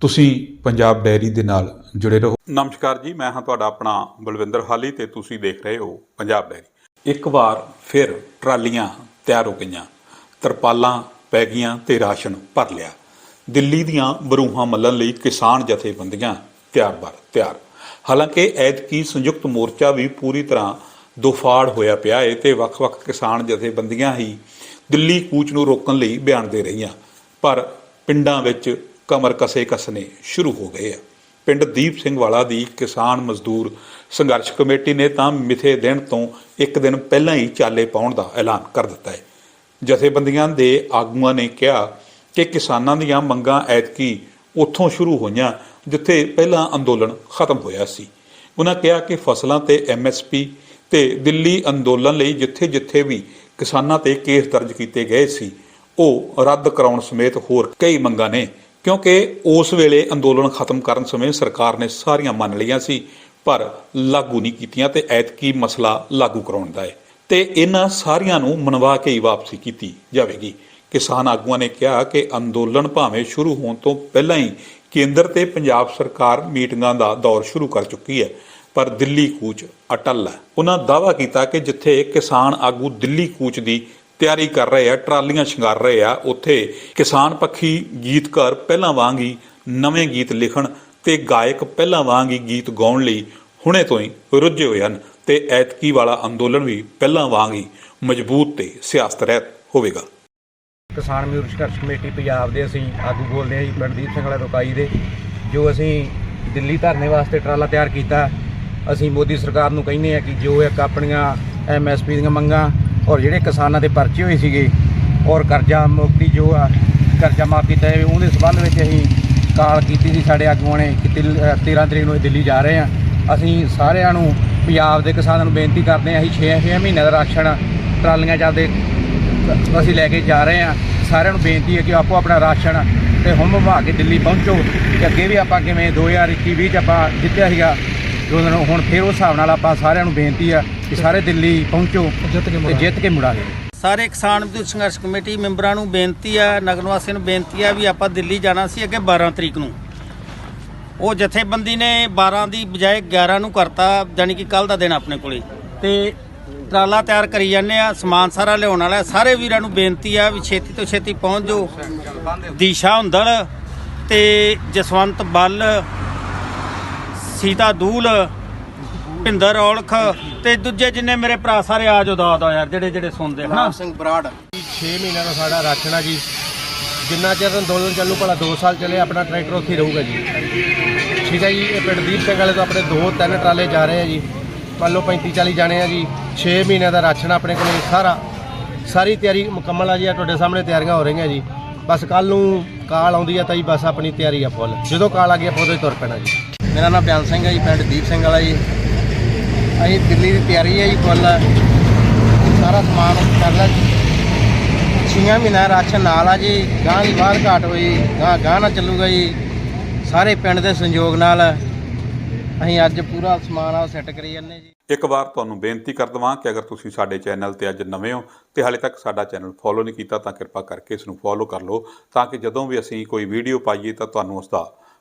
ਤੁਸੀਂ ਪੰਜਾਬ ਡੈਰੀ ਦੇ ਨਾਲ ਜੁੜੇ ਰਹੋ। ਨਮਸਕਾਰ ਜੀ, ਮੈਂ ਹਾਂ ਤੁਹਾਡਾ ਆਪਣਾ ਬਲਵਿੰਦਰ ਹਾਲੀ ਤੇ ਤੁਸੀਂ ਦੇਖ ਰਹੇ ਹੋ ਪੰਜਾਬ ਡੈਰੀ। ਇੱਕ ਵਾਰ ਫਿਰ ਟਰਾਲੀਆਂ ਤਿਆਰ ਹੋ ਗਈਆਂ, ਤਰਪਾਲਾਂ ਪੈ ਗਈਆਂ ਤੇ ਰਾਸ਼ਨ ਭਰ ਲਿਆ। ਦਿੱਲੀ ਦੀਆਂ ਬਰੂਹਾਂ ਮੱਲਣ ਲਈ ਕਿਸਾਨ ਜਥੇਬੰਦੀਆਂ ਤਿਆਰ-ਬਰ ਤਿਆਰ। ਹਾਲਾਂਕਿ ਐਤਕੀ ਸੰਯੁਕਤ ਮੋਰਚਾ ਵੀ ਪੂਰੀ ਤਰ੍ਹਾਂ ਦੋਫਾੜ ਹੋਇਆ ਪਿਆ ਏ ਤੇ ਵੱਖ-ਵੱਖ ਕਿਸਾਨ ਜਥੇਬੰਦੀਆਂ ਹੀ ਦਿੱਲੀ ਕੂਚ ਨੂੰ ਰੋਕਣ ਲਈ ਬਿਆਨ ਦੇ ਰਹੀਆਂ। ਪਰ ਪਿੰਡਾਂ ਵਿੱਚ ਕਮਰ ਕਸੇ ਕਸਨੇ ਸ਼ੁਰੂ ਹੋ ਗਏ ਆ। ਪਿੰਡ ਦੀਪ ਸਿੰਘ ਵਾਲਾ ਦੀ ਕਿਸਾਨ ਮਜ਼ਦੂਰ ਸੰਘਰਸ਼ ਕਮੇਟੀ ਨੇ ਤਾਂ ਮਿਥੇ ਦਿਨ ਤੋਂ ਇੱਕ ਦਿਨ ਪਹਿਲਾਂ ਹੀ ਚਾਲੇ ਪਾਉਣ ਦਾ ਐਲਾਨ ਕਰ ਦਿੱਤਾ ਹੈ। ਜਥੇਬੰਦੀਆਂ ਦੇ ਆਗੂਆਂ ਨੇ ਕਿਹਾ ਕਿ ਕਿਸਾਨਾਂ ਦੀਆਂ ਮੰਗਾਂ ਐਤਕੀ ਉੱਥੋਂ ਸ਼ੁਰੂ ਹੋਈਆਂ, ਜਿੱਥੇ ਪਹਿਲਾਂ ਅੰਦੋਲਨ ਖਤਮ ਹੋਇਆ ਸੀ। ਉਹਨਾਂ ਕਿਹਾ ਕਿ ਫਸਲਾਂ ਤੇ ਐਮਐਸਪੀ ਤੇ ਦਿੱਲੀ ਅੰਦੋਲਨ ਲਈ ਜਿੱਥੇ-ਜਿੱਥੇ ਵੀ ਕਿਸਾਨਾਂ ਤੇ ਕੇਸ ਦਰਜ ਕੀਤੇ ਗਏ ਸੀ, ਉਹ ਰੱਦ ਕਰਾਉਣ ਸਮੇਤ ਹੋਰ ਕਈ ਮੰਗਾਂ ਨੇ ਕਿਉਂਕਿ ਉਸ ਵੇਲੇ ਅੰਦੋਲਨ ਖਤਮ ਕਰਨ ਸਮੇਂ ਸਰਕਾਰ ਨੇ ਸਾਰੀਆਂ ਮੰਨ ਲਈਆਂ ਸੀ, ਪਰ ਲਾਗੂ ਨਹੀਂ ਕੀਤੀਆਂ ਤੇ ਐਤਕੀ ਮਸਲਾ ਲਾਗੂ ਕਰਾਉਣ ਦਾ ਹੈ। ਤੇ ਇਹਨਾਂ ਸਾਰੀਆਂ ਨੂੰ ਮਨਵਾ ਕੇ ਹੀ ਵਾਪਸੀ ਕੀਤੀ ਜਾਵੇਗੀ। ਕਿਸਾਨ ਆਗੂਆਂ ਨੇ ਕਿਹਾ ਕਿ ਅੰਦੋਲਨ ਭਾਵੇਂ ਸ਼ੁਰੂ ਹੋਣ ਤੋਂ ਪਹਿਲਾਂ ਹੀ ਕੇਂਦਰ ਤੇ ਪੰਜਾਬ ਸਰਕਾਰ ਮੀਟਿੰਗਾਂ ਦਾ ਦੌਰ ਸ਼ੁਰੂ ਕਰ ਚੁੱਕੀ ਹੈ, ਪਰ ਦਿੱਲੀ ਕੂਚ ਅਟਲ ਹੈ। ਉਹਨਾਂ ਦਾਅਵਾ ਕੀਤਾ ਕਿ ਜਿੱਥੇ ਕਿਸਾਨ ਆਗੂ ਦਿੱਲੀ ਕੂਚ ਦੀ ਤਿਆਰੀ ਕਰ ਰਹੇ ਆ, ਟਰਾਲੀਆਂ ਸ਼ਿੰਗਾਰ ਰਹੇ ਆ, ਉੱਥੇ ਕਿਸਾਨ ਪੱਖੀ ਗੀਤਕਾਰ ਪਹਿਲਾਂ ਵਾਂਗ ਹੀ ਨਵੇਂ ਗੀਤ ਲਿਖਣ ਤੇ ਗਾਇਕ ਪਹਿਲਾਂ ਵਾਂਗ ਹੀ ਗੀਤ ਗਾਉਣ ਲਈ ਹੁਣੇ ਤੋਂ ਹੀ ਰੁੱਝੇ ਹੋਏ ਹਨ ਤੇ ਐਤਕੀ ਵਾਲਾ ਅੰਦੋਲਨ ਵੀ ਪਹਿਲਾਂ ਵਾਂਗ ਹੀ ਮਜ਼ਬੂਤ ਤੇ ਸਿਆਸਤ ਰਹਿਤ ਹੋਵੇਗਾ। ਕਿਸਾਨ ਮਜ਼ਦੂਰ ਸੰਘਰਸ਼ ਕਮੇਟੀ ਪੰਜਾਬ ਦੇ ਅਸੀਂ ਆਗੂ ਬੋਲਦੇ ਹਾਂ ਜੀ ਮਨਦੀਪ ਸਿੰਘ ਵਾਲਾ ਰੁਕਾਈ ਦੇ, ਜੋ ਅਸੀਂ ਦਿੱਲੀ ਧਰਨੇ ਵਾਸਤੇ ਟਰਾਲਾ ਤਿਆਰ ਕੀਤਾ, ਅਸੀਂ ਮੋਦੀ ਸਰਕਾਰ ਨੂੰ ਕਹਿੰਦੇ ਆ ਕਿ ਜੋ ਇੱਕ ਆਪਣੀਆਂ ਐਮਐਸਪੀ ਦੀਆਂ ਮੰਗਾਂ ਔਰ ਜਿਹੜੇ ਕਿਸਾਨਾਂ ਦੇ ਪਰਚੇ ਹੋਏ ਸੀਗੇ ਔਰ ਕਰਜ਼ਾ ਮੁਕਤੀ ਜੋ ਆ ਕਰਜ਼ਾ ਮਾਫ ਕੀਤਾ ਜਾਵੇ ਉਹਦੇ ਸਬੰਧ ਵਿੱਚ ਅਸੀਂ ਕਾਲ ਕੀਤੀ ਸੀ ਸਾਡੇ ਆਗੂਆਂ ਨੇ ਕਿ ਤਿਲ- ਅ, 13 ਤਰੀਕ ਨੂੰ ਦਿੱਲੀ ਜਾ ਰਹੇ ਹਾਂ। ਅਸੀਂ ਸਾਰਿਆਂ ਨੂੰ ਪੰਜਾਬ ਦੇ ਕਿਸਾਨਾਂ ਨੂੰ ਬੇਨਤੀ ਕਰਦੇ ਹਾਂ ਅਸੀਂ 6-6 ਮਹੀਨਿਆਂ ਦਾ ਰਾਸ਼ਨ ਟਰਾਲੀਆਂ ਚੱਲਦੇ ਅਸੀਂ ਲੈ ਕੇ ਜਾ ਰਹੇ ਹਾਂ। ਸਾਰਿਆਂ ਨੂੰ ਬੇਨਤੀ ਹੈ ਕਿ ਆਪੋ ਆਪਣਾ ਰਾਸ਼ਨ ਤੇ ਹੁਣ ਭਵਾ ਕੇ ਦਿੱਲੀ ਪਹੁੰਚੋ ਤੇ ਅੱਗੇ ਵੀ ਆਪਾਂ ਕਿਵੇਂ 2021 20 ਚ ਆਪਾਂ ਜਿੱਤਿਆ ਸੀਗਾ ਜੋ ਦਿਨ ਹੁਣ ਫਿਰ ਉਸ ਹਿਸਾਬ ਨਾਲ ਆਪਾਂ ਸਾਰਿਆਂ ਨੂੰ ਬੇਨਤੀ ਆ ਕਿ ਸਾਰੇ ਦਿੱਲੀ ਪਹੁੰਚੋ ਤੇ ਜਿੱਤ ਕੇ ਮੁੜਾਂਗੇ ਸਾਰੇ ਕਿਸਾਨ ਮਜ਼ਦੂਰ ਸੰਘਰਸ਼ ਕਮੇਟੀ ਮੈਂਬਰਾਂ ਨੂੰ ਬੇਨਤੀ ਆ ਨਗਰ ਵਾਸੀਆਂ ਨੂੰ ਬੇਨਤੀ ਆ ਵੀ ਆਪਾਂ ਦਿੱਲੀ ਜਾਣਾ ਸੀ ਅੱਗੇ 12 ਤਰੀਕ ਨੂੰ। ਉਹ ਜਥੇਬੰਦੀ ਨੇ 12 ਦੀ ਬਜਾਏ 11 ਨੂੰ ਕਰਤਾ ਜਾਣੀ ਕਿ ਕੱਲ ਦਾ ਦਿਨ ਆਪਣੇ ਕੋਲੇ। ਤੇ ਟਰਾਲਾ ਤਿਆਰ ਕਰੀ ਜਾਂਦੇ ਆ ਸਮਾਨ ਸਾਰਾ ਲਿਆਉਣ ਵਾਲਾ। ਸਾਰੇ ਵੀਰਾਂ ਨੂੰ ਬੇਨਤੀ ਆ ਵੀ ਛੇਤੀ ਤੋਂ ਛੇਤੀ ਪਹੁੰਚ ਜਾਓ। ਦੀਸ਼ਾ ਹੁੰਦਲ ਤੇ ਜਸਵੰਤ ਬੱਲ ਸੀਤਾ ਦੂਲ ਭਿੰਦਰ ਔਲਖ ਤੇ ਦੂਜੇ ਜਿੰਨੇ ਮੇਰੇ ਭਰਾ ਸਾਰੇ ਆ ਜਾਓ ਦਾ ਦਾ ਯਾਰ ਜਿਹੜੇ ਜਿਹੜੇ ਸੁਣਦੇ ਹਨਾ। ਸਿੰਘ ਬਰਾੜ। 6 ਮਹੀਨਿਆਂ ਦਾ ਸਾਡਾ ਰਾਸ਼ਨ ਆ ਜੀ। ਜਿੰਨਾ ਚਿਰ ਅੰਦੋਲਨ ਚੱਲੂ ਭਲਾ 2 ਸਾਲ ਚੱਲੇ ਆਪਣਾ ਟਰੈਕਟਰ ਉੱਥੇ ਰਹੂਗਾ ਜੀ। ਠੀਕ ਹੈ ਜੀ ਇਹ ਪਿੰਡ ਦੀਪ ਸਿੰਘ ਵਾਲੇ ਤੋਂ ਆਪਣੇ ਦੋ ਤਿੰਨ ਟਰਾਲੇ ਜਾ ਰਹੇ ਆ ਜੀ। ਮੰਨ ਲਓ 35 40 ਜਾਣੇ ਆ ਜੀ। 6 ਮਹੀਨਿਆਂ ਦਾ ਰਾਸ਼ਨ ਆਪਣੇ ਕੋਲ ਸਾਰਾ। ਸਾਰੀ ਤਿਆਰੀ ਮੁਕੰਮਲ ਆ ਜੀ ਆ ਤੁਹਾਡੇ ਸਾਹਮਣੇ ਤਿਆਰੀਆਂ ਹੋ ਰਹੀਆਂ ਜੀ। ਬਸ ਕੱਲ ਨੂੰ ਕਾਲ ਆਉਂਦੀ ਆ ਤਾਂ ਜੀ ਬਸ ਆਪਣੀ ਤਿਆਰੀ ਆ ਫੁੱਲ। ਜਦੋਂ ਕਾਲ ਆ ਗਈ ਆਪਾਂ ਉਦੋਂ ਹੀ ਤੁਰ ਪੈਣਾ ਜੀ। ਮੇਰਾ ਨਾਮ ਬਿਆਨ ਸਿੰਘ ਹੈ ਜੀ, ਪਿੰਡ ਦੀਪ ਸਿੰਘ ਵਾਲਾ ਜੀ। ਅਸੀਂ ਦਿੱਲੀ ਦੀ ਤਿਆਰੀ ਹੈ ਜੀ ਫੁੱਲ। ਸਾਰਾ ਸਮਾਨ ਕਰ ਲਿਆ। ਛੀਆਂ ਮਹੀਨਾ ਰਾਸ਼ਨ ਨਾਲ ਆ ਜੀ। ਗਾਂ ਦੀ ਬਾਹਰ ਘਾਟ ਹੋਈ ਗਾਂ ਗਾਂ ਨਾਲ ਚੱਲੂਗਾ ਜੀ। ਸਾਰੇ ਪਿੰਡ ਦੇ ਸੰਯੋਗ ਨਾਲ ਅਸੀਂ ਅੱਜ ਪੂਰਾ ਸਮਾਨ ਆ ਸੈੱਟ ਕਰੀ ਜਾਂਦੇ ਜੀ। ਇੱਕ ਵਾਰ ਤੁਹਾਨੂੰ ਬੇਨਤੀ ਕਰ ਦਵਾਂ ਕਿ ਅਗਰ ਤੁਸੀਂ ਸਾਡੇ ਚੈਨਲ ਤੇ ਅੱਜ ਨਵੇਂ ਹੋ ਤੇ ਹਾਲੇ ਤੱਕ ਸਾਡਾ ਚੈਨਲ ਫੋਲੋ ਨਹੀਂ ਕੀਤਾ ਤਾਂ ਕਿਰਪਾ ਕਰਕੇ ਇਸ ਨੂੰ ਫੋਲੋ ਕਰ ਲਓ ਤਾਂ ਕਿ ਜਦੋਂ ਵੀ ਅਸੀਂ ਕੋਈ ਵੀਡੀਓ ਪਾਈਏ ਤਾਂ ਤੁਹਾਨੂੰ ਉਸ ਦਾ